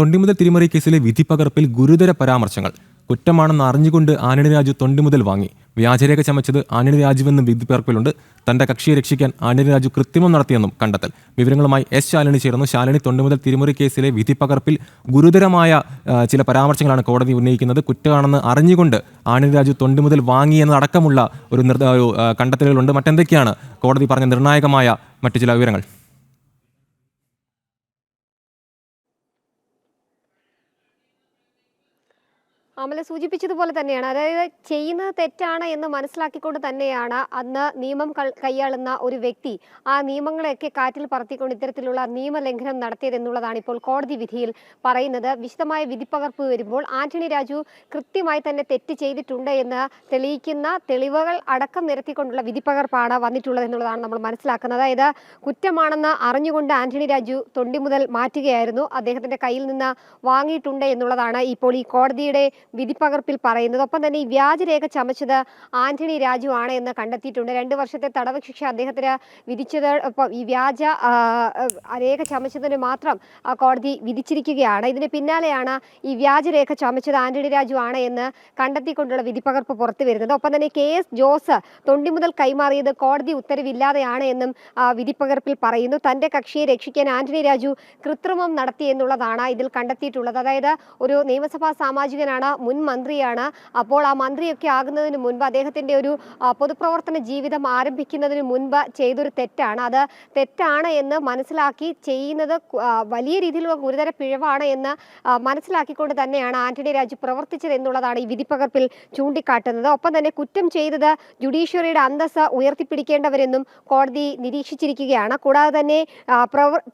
തൊണ്ടിമുതൽ തിരിമറി കേസിലെ വിധി പകർപ്പിൽ ഗുരുതര പരാമർശങ്ങൾ. കുറ്റമാണെന്ന് അറിഞ്ഞുകൊണ്ട് ആന്റണി രാജു തൊണ്ടിമുതൽ വാങ്ങി. വ്യാജരേഖ ചമച്ചത് ആന്റണി രാജുവെന്നും വിധിപ്പകർപ്പിലുണ്ട്. തന്റെ കക്ഷിയെ രക്ഷിക്കാൻ ആന്റണി രാജു കൃത്രിമം നടത്തിയെന്നും കണ്ടെത്തൽ. വിവരങ്ങളുമായി എസ് ശാലിനി ചേർന്നു ശാലിനി തൊണ്ടിമുതൽ തിരിമറി കേസിലെ വിധി പകർപ്പിൽ ഗുരുതരമായ ചില പരാമർശങ്ങളാണ് കോടതി ഉന്നയിക്കുന്നത്. കുറ്റമാണെന്ന് അറിഞ്ഞുകൊണ്ട് ആന്റണി രാജു തൊണ്ടിമുതൽ വാങ്ങി എന്നതടക്കമുള്ള ഒരു കണ്ടെത്തലുകളുണ്ട്. മറ്റെന്തൊക്കെയാണ് കോടതി പറഞ്ഞ നിർണായകമായ മറ്റു ചില വിവരങ്ങൾ? അമല സൂചിപ്പിച്ചതുപോലെ തന്നെയാണ്. അതായത് ചെയ്യുന്നത് തെറ്റാണ് എന്ന് മനസ്സിലാക്കിക്കൊണ്ട് തന്നെയാണ് അന്ന് നിയമം കൈയാളുന്ന ഒരു വ്യക്തി ആ നിയമങ്ങളെയൊക്കെ കാറ്റിൽ പറത്തിക്കൊണ്ട് ഇത്തരത്തിലുള്ള നിയമലംഘനം നടത്തിയതെന്നുള്ളതാണ് ഇപ്പോൾ കോടതി വിധിയിൽ പറയുന്നത്. വിശദമായ വിധിപ്പകർപ്പ് വരുമ്പോൾ ആന്റണി രാജു കൃത്യമായി തന്നെ തെറ്റ് ചെയ്തിട്ടുണ്ട് എന്ന് തെളിയിക്കുന്ന തെളിവുകൾ അടക്കം നിരത്തിക്കൊണ്ടുള്ള വിധിപ്പകർപ്പാണ് വന്നിട്ടുള്ളത് എന്നുള്ളതാണ് നമ്മൾ മനസ്സിലാക്കുന്നത്. അതായത് കുറ്റമാണെന്ന് അറിഞ്ഞുകൊണ്ട് ആന്റണി രാജു തൊണ്ടി മുതൽ മാറ്റുകയായിരുന്നു. അദ്ദേഹത്തിന്റെ കയ്യിൽ നിന്ന് വാങ്ങിയിട്ടുണ്ട് എന്നുള്ളതാണ് ഇപ്പോൾ ഈ കോടതിയുടെ വിധിപ്പകർപ്പിൽ പറയുന്നത്. ഒപ്പം തന്നെ ഈ വ്യാജരേഖ ചമച്ചത് ആന്റണി രാജു ആണ് എന്ന് കണ്ടെത്തിയിട്ടുണ്ട്. രണ്ട് വർഷത്തെ തടവ് ശിക്ഷ അദ്ദേഹത്തിന് വിധിച്ചത് ഈ വ്യാജ രേഖ ചമച്ചതിന് മാത്രം കോടതി വിധിച്ചിരിക്കുകയാണ്. ഇതിന് പിന്നാലെയാണ് ഈ വ്യാജരേഖ ചമച്ചത് ആന്റണി രാജു ആണ് എന്ന് കണ്ടെത്തിക്കൊണ്ടുള്ള വിധിപ്പകർപ്പ് പുറത്തു വരുന്നത്. ഒപ്പം തന്നെ കെ എസ് ജോസ് തൊണ്ടി മുതൽ കൈമാറിയത് കോടതി ഉത്തരവില്ലാതെയാണ് എന്നും വിധിപ്പകർപ്പിൽ പറയുന്നു. തന്റെ കക്ഷിയെ രക്ഷിക്കാൻ ആന്റണി രാജു കൃത്രിമം നടത്തി എന്നുള്ളതാണ് ഇതിൽ കണ്ടെത്തിയിട്ടുള്ളത്. അതായത് ഒരു നിയമസഭാ സാമാജികനാണ് മുൻ മന്ത്രിയാണ്. അപ്പോൾ ആ മന്ത്രിയൊക്കെ ആകുന്നതിന് മുൻപ് അദ്ദേഹത്തിന്റെ ഒരു പൊതുപ്രവർത്തന ജീവിതം ആരംഭിക്കുന്നതിന് മുൻപ് ചെയ്തൊരു തെറ്റാണ്. അത് തെറ്റാണ് എന്ന് മനസ്സിലാക്കി ചെയ്യുന്നത് വലിയ രീതിയിലുള്ള ഗുരുതര പിഴവാണ് എന്ന് മനസ്സിലാക്കിക്കൊണ്ട് തന്നെയാണ് ആന്റണി രാജു പ്രവർത്തിച്ചത് എന്നുള്ളതാണ് ഈ വിധിപ്പകർപ്പിൽ ചൂണ്ടിക്കാട്ടുന്നത്. ഒപ്പം തന്നെ കുറ്റം ചെയ്തത് ജുഡീഷ്യറിയുടെ അന്തസ്സ് ഉയർത്തിപ്പിടിക്കേണ്ടവരെന്നും കോടതി നിരീക്ഷിച്ചിരിക്കുകയാണ്. കൂടാതെ തന്നെ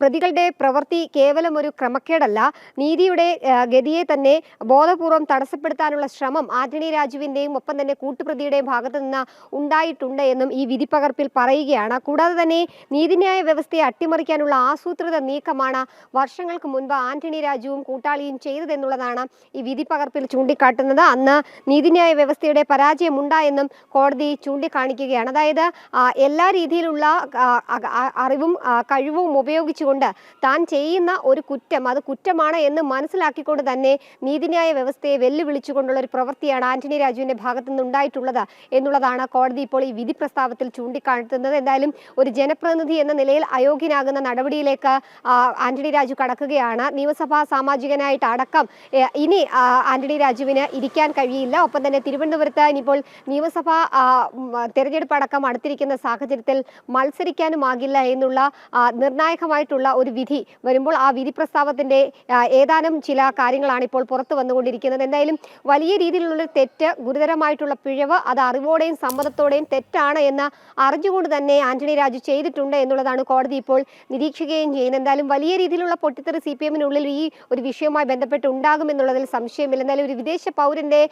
പ്രതികളുടെ പ്രവൃത്തി കേവലം ഒരു ക്രമക്കേടല്ല. നീതിയുടെ ഗതിയെ തന്നെ ബോധപൂർവം തടസ്സപ്പെടുത്താനുള്ള ശ്രമം ആന്റണി രാജുവിന്റെയും ഒപ്പം തന്നെ കൂട്ടുപ്രതിയുടെയും ഭാഗത്തു നിന്ന് ഉണ്ടായിട്ടുണ്ട് എന്നും ഈ വിധിപ്പകർപ്പിൽ പറയുകയാണ്. കൂടാതെ തന്നെ നീതിന്യായ വ്യവസ്ഥയെ അട്ടിമറിക്കാനുള്ള ആസൂത്രിത നീക്കമാണ് വർഷങ്ങൾക്ക് മുൻപ് ആന്റണി രാജുവും കൂട്ടാളിയും ചെയ്തതെന്നുള്ളതാണ് ഈ വിധിപ്പകർപ്പിൽ ചൂണ്ടിക്കാട്ടുന്നത്. അന്ന് നീതിന്യായ വ്യവസ്ഥയുടെ പരാജയമുണ്ടായെന്നും കോടതി ചൂണ്ടിക്കാണിക്കുകയാണ്. അതായത് എല്ലാ രീതിയിലുള്ള അറിവും കഴിവും ഉപയോഗിച്ചുകൊണ്ട് താൻ ചെയ്യുന്ന ഒരു കുറ്റം അത് കുറ്റമാണ് എന്ന് മനസ്സിലാക്കിക്കൊണ്ട് തന്നെ നീതിന്യായ വ്യവസ്ഥയെ വെല്ലുവിളിച്ചുകൊണ്ടുള്ള ഒരു പ്രവൃത്തിയാണ് ആന്റണി രാജുവിന്റെ ഭാഗത്തു നിന്നുണ്ടായിട്ടുള്ളത് എന്നുള്ളതാണ് കോടതി ഇപ്പോൾ ഈ വിധി പ്രസ്താവത്തിൽ ചൂണ്ടിക്കാട്ടുന്നത് എന്തായാലും ഒരു ജനപ്രതിനിധി എന്ന നിലയിൽ അയോഗ്യനാകുന്ന നടപടിയിലേക്ക് ആന്റണി രാജു കടക്കുകയാണ്. നിയമസഭാ സാമാജികനായിട്ട് അടക്കം ഇനി ആന്റണി രാജുവിന് ഇരിക്കാൻ കഴിയില്ല. ഒപ്പം തന്നെ തിരുവനന്തപുരത്ത് ഇനിയിപ്പോൾ നിയമസഭാ തെരഞ്ഞെടുപ്പ് അടക്കം അടുത്തിരിക്കുന്ന സാഹചര്യത്തിൽ മത്സരിക്കാനുമാകില്ല എന്നുള്ള നിർണായകമായിട്ടുള്ള ഒരു വിധി വരുമ്പോൾ ആ വിധി പ്രസ്താവത്തിന്റെ ഏതാനും ചില കാര്യങ്ങളാണ് ഇപ്പോൾ പുറത്തു വന്നുകൊണ്ടിരിക്കുന്നത്. എന്തായാലും വലിയ രീതിയിലുള്ള തെറ്റ് ഗുരുതരമായിട്ടുള്ള പിഴവ് അത് അറിവോടെയും സമ്മതത്തോടെയും തെറ്റാണ് എന്ന് അറിഞ്ഞുകൊണ്ട് തന്നെ ആന്റണി രാജു ചെയ്തിട്ടുണ്ട് എന്നുള്ളതാണ് കോടതി ഇപ്പോൾ നിരീക്ഷിക്കുകയും ചെയ്യുന്നത്. എന്തായാലും വലിയ രീതിയിലുള്ള പൊട്ടിത്തെറി സി പി എമ്മിനുള്ളിൽ ഈ ഒരു വിഷയവുമായി ബന്ധപ്പെട്ട് ഉണ്ടാകും എന്നുള്ളതിൽ സംശയമില്ല. എന്തായാലും ഒരു വിദേശ പൗരന്റെ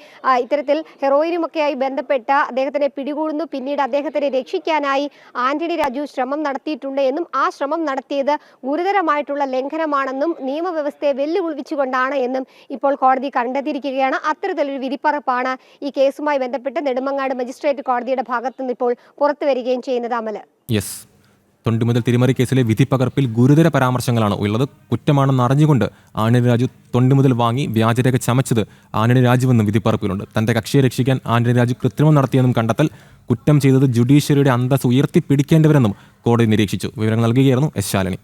ഇത്തരത്തിൽ ഹെറോയിനുമൊക്കെയായി ബന്ധപ്പെട്ട അദ്ദേഹത്തിനെ പിടികൂടുന്നു. പിന്നീട് അദ്ദേഹത്തിനെ രക്ഷിക്കാനായി ആന്റണി രാജു ശ്രമം നടത്തിയിട്ടുണ്ട് എന്നും ആ ശ്രമം നടത്തിയത് ഗുരുതരമായിട്ടുള്ള ലംഘനമാണെന്നും നിയമവ്യവസ്ഥയെ വെല്ലുവിളിച്ചുകൊണ്ടാണ് എന്നും ഇപ്പോൾ കോടതി കണ്ടെത്തിയിരിക്കുകയാണ് അത്തരത്തിലൊരു വിധിപ്പറപ്പാണ് ഈ കേസുമായി ബന്ധപ്പെട്ട് നെടുമങ്ങാട് മജിസ്ട്രേറ്റ് കോടതിയുടെ ഭാഗത്ത് നിന്ന് ഇപ്പോൾ പുറത്തു വരികയും ചെയ്യുന്നത് അമൽ. യെസ് തൊണ്ടിമുതൽ തിരിമറി കേസിലെ വിധിപ്പകർപ്പിൽ ഗുരുതര പരാമർശങ്ങളാണ് ഉള്ളത്. കുറ്റമാണെന്ന് അറിഞ്ഞുകൊണ്ട് ആന്റണി രാജു തൊണ്ടിമുതൽ വാങ്ങി വ്യാജരേഖ ചമച്ചത് ആന്റണി രാജുവെന്നും വിധിപ്പകർപ്പിലുണ്ട് തന്റെ കക്ഷിയെ രക്ഷിക്കാൻ ആന്റണി രാജു കൃത്രിമം നടത്തിയെന്നും കണ്ടെത്തൽ കുറ്റം ചെയ്തത് ജുഡീഷ്യറിയുടെ അന്തസ് ഉയർത്തിപ്പിടിക്കേണ്ടവരെന്നും കോടതി നിരീക്ഷിച്ചു. വിവരങ്ങൾ നൽകുകയായിരുന്നു എസ് ശാലിനി.